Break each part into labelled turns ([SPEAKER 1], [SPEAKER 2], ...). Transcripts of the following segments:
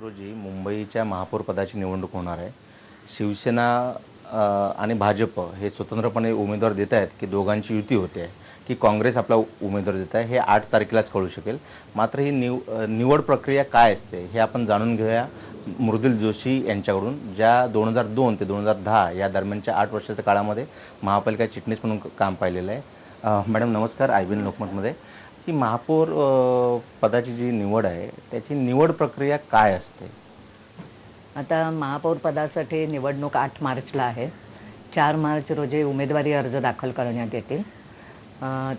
[SPEAKER 1] रोजी मुंबईच्या महापौरपदाची निवडणूक होणार आहे. शिवसेना आणि भाजप हे स्वतंत्रपणे उमेदवार देत आहेत की दोघांची युती होते आहे की काँग्रेस आपला उमेदवार देत आहे हे आठ तारखेलाच कळू शकेल. मात्र ही निव निवड प्रक्रिया काय असते हे आपण जाणून घेऊया मृदुल जोशी यांच्याकडून ज्या दोन हजार दोन ते दोन हजार दहा या दरम्यानच्या आठ वर्षाच्या काळामध्ये महापालिका चिटणीस म्हणून काम पाहिलेलं आहे. मॅडम नमस्कार आय बी एन लोकमतमध्ये. की महापौर पदाची जी निवड आहे त्याची निवड प्रक्रिया काय असते?
[SPEAKER 2] आता महापौर पदासाठी निवडणूक आठ मार्चला आहे. चार मार्च रोजी उमेदवारी अर्ज दाखल करण्यात येतील.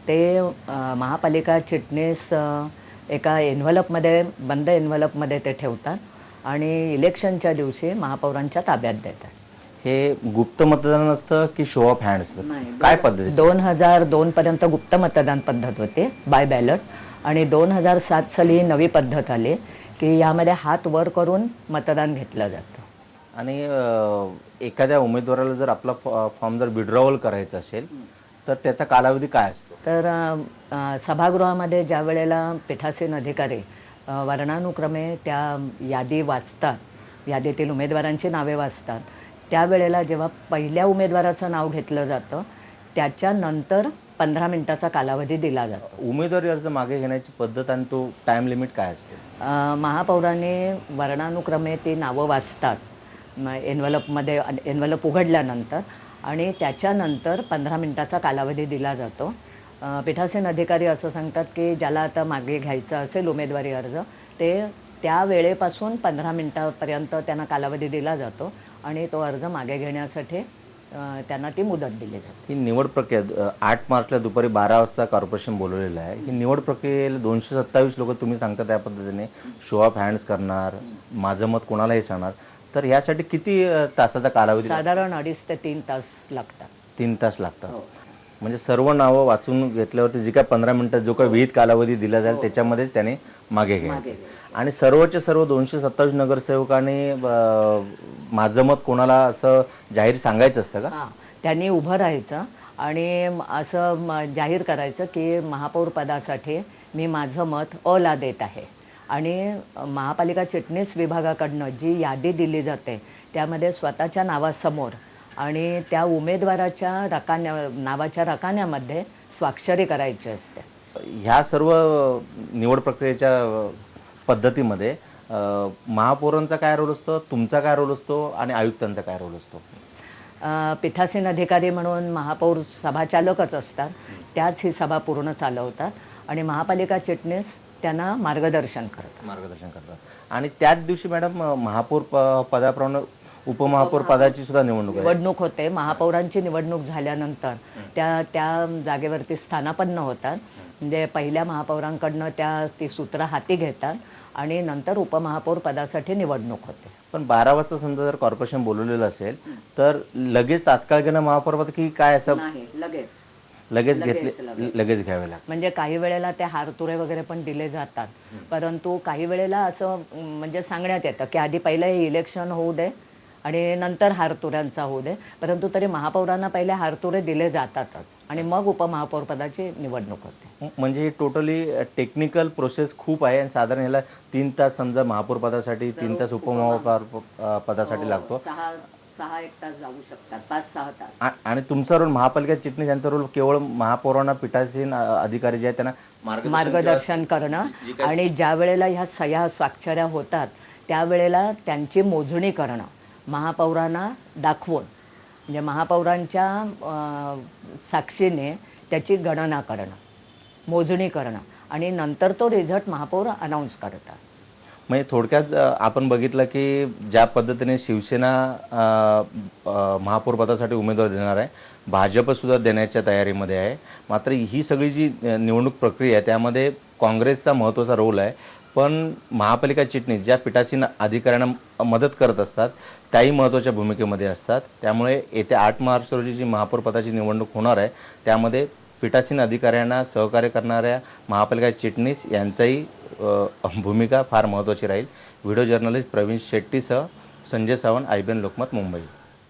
[SPEAKER 2] ते महापालिका चिटणीस एका एन्व्हलपमध्ये बंद एन्व्हलपमध्ये ते ठेवतात आणि इलेक्शनच्या दिवशी महापौरांच्या ताब्यात देतात.
[SPEAKER 1] हे गुप्त मतदान असतं की शो ऑफ हँड असतं? काय पद्धती
[SPEAKER 2] दोन हजार दोनपर्यंत गुप्त मतदान पद्धत होती बाय बॅलट आणि दोन हजार सात साली नवी पद्धत आली की यामध्ये हात वर करून मतदान घेतलं जातं.
[SPEAKER 1] आणि एखाद्या उमेदवाराला जर आपला फॉर्म जर विड्रॉवल करायचा असेल तर त्याचा कालावधी काय असतो?
[SPEAKER 2] तर सभागृहामध्ये ज्या वेळेला पीठासीन अधिकारी वर्णानुक्रमे त्या यादी वाचतात यादीतील उमेदवारांची नावे वाचतात त्यावेळेला जेव्हा पहिल्या उमेदवाराचं नाव घेतलं जातं त्याच्यानंतर पंधरा मिनिटाचा कालावधी दिला जातो.
[SPEAKER 1] उमेदवारी अर्ज मागे घेण्याची पद्धत आणि तो टाइम लिमिट काय असतो?
[SPEAKER 2] महापौरांनी वर्णानुक्रमे ती नावं वाचतात एन्व्हलपमध्ये एन्व्हलप उघडल्यानंतर आणि त्याच्यानंतर पंधरा मिनिटाचा कालावधी दिला जातो. पीठासीन अधिकारी असं सांगतात की ज्याला आता मागे घ्यायचं असेल उमेदवारी अर्ज ते त्या वेळेपासून पंधरा मिनिटापर्यंत त्यांना कालावधी दिला जातो. आणि तो अर्ज मागे घेण्यासाठी त्यांना ती मुदत दिली जाते.
[SPEAKER 1] ही निवड प्रक्रिया आठ मार्चला दुपारी बारा वाजता कॉर्पोरेशन बोलवलेलं आहे. ही निवड प्रक्रियेला दोनशे सत्तावीस लोक तुम्ही सांगता त्या पद्धतीने शो ऑफ हँड्स करणार माझं मत कोणालाही सांगणार. तर यासाठी किती तासाचा कालावधी
[SPEAKER 2] साधारण अडीच ते तीन तास लागतात.
[SPEAKER 1] तीन तास लागतात. म्हणजे सर्व नावं वाचून घेतल्यावरती जी काय पंधरा मिनिटात जो काही विहित कालावधी दिला जाईल त्याच्यामध्येच त्याने मागे घ्यायचं. आणि सर्वच्या सर्व दोनशे सत्तावीस नगरसेवकांनी माझं मत कोणाला असं जाहीर सांगायचं असतं का?
[SPEAKER 2] हां. त्यांनी उभं राहायचं आणि असं जाहीर करायचं की महापौर पदासाठी मी माझं मत अला देत आहे. आणि महापालिका चिटणीस विभागाकडनं जी यादी दिली जाते त्यामध्ये स्वतःच्या नावासमोर आणि त्या उमेदवाराच्या रकान्या नावाच्या रकान्यामध्ये स्वाक्षरी करायची असते.
[SPEAKER 1] ह्या सर्व निवड प्रक्रियेच्या पद्धतीमध्ये महापौरांचा काय रोल असतो तुमचा काय रोल असतो आणि आयुक्तांचा काय रोल असतो?
[SPEAKER 2] पीठासीन अधिकारी म्हणून महापौर सभाचालकच असतात. त्याच ही सभा पूर्ण चालवतात आणि महापालिका चिटणीस त्यांना मार्गदर्शन करतात.
[SPEAKER 1] मार्गदर्शन करतात. आणि त्याच दिवशी मॅडम महापौर प- पदाप्रमाणे उपमहापौर पदाची सुद्धा निवडणूक आहे.
[SPEAKER 2] निवडणूक होते. महापौरांची निवडणूक झाल्यानंतर त्या त्या जागेवरती स्थानापन्न होतात. म्हणजे पहिल्या महापौरांकडनं त्या ती सूत्र हाती घेतात आणि नंतर उपमहापौर पदासाठी निवडणूक होते.
[SPEAKER 1] पण बारा वाजता समजा जर कॉर्पोरेशन बोलवलेलं असेल तर लगेच तात्काळ घेणं महापौर पद की काय असं?
[SPEAKER 2] नाही लगेच.
[SPEAKER 1] लगेच घेतले लगेच. घ्यावे लागतं
[SPEAKER 2] म्हणजे काही वेळेला ते हारतुरे वगैरे पण दिले जातात. परंतु काही वेळेला असं म्हणजे सांगण्यात येतं की आधी पहिलं हे इलेक्शन होऊ दे आणि नंतर हारतुऱ्यांचा होऊ दे. परंतु तरी महापौरांना पहिले हारतुरे दिले जातातच. आणि मग उपमहापौर पदाची निवडणूक होते.
[SPEAKER 1] म्हणजे टोटली टेक्निकल प्रोसेस खूप आहे. आणि साधारण ह्याला तीन तास समजा महापौर पदासाठी तीन तास उपमहापौर पदासाठी लागतो.
[SPEAKER 2] सहा सहा एक तास जाऊ शकतात. पाच सहा तास.
[SPEAKER 1] आणि तुमचा रोल महापालिका चिटणीस यांचा रोल केवळ महापौरांना पीठासीन अधिकारी जे आहेत त्यांना मार्गदर्शन
[SPEAKER 2] मार्गदर्शन करणं आणि ज्या वेळेला ह्या सह्या स्वाक्षऱ्या होतात त्यावेळेला त्यांची मोजणी करणं. महापौरांना दाखवून म्हणजे महापौरांच्या साक्षीने त्याची गणना करणं मोजणी करणं आणि नंतर तो रिझल्ट महापौर अनाऊन्स करतात.
[SPEAKER 1] म्हणजे थोडक्यात आपण बघितलं की ज्या पद्धतीने शिवसेना अ, महापौर पदासाठी उमेदवार देणार आहे भाजपसुद्धा देण्याच्या तयारीमध्ये आहे. मात्र ही सगळी जी निवडणूक प्रक्रिया आहे त्यामध्ये काँग्रेसचा महत्त्वाचा रोल आहे. पण महापालिका चिटणीस ज्या पीठासीन अधिकाऱ्यांना मदत करत असतात त्याही महत्त्वाच्या भूमिकेमध्ये असतात. त्यामुळे येत्या आठ मार्च रोजी जी महापौरपदाची निवडणूक होणार आहे त्यामध्ये पीठासीन अधिकाऱ्यांना सहकार्य करणाऱ्या महापालिका चिटणीस यांचाही भूमिका फार महत्त्वाची राहील. Video journalist Praveen शेट्टीसह Sanjay Sawant I B N Lokmat Mumbai.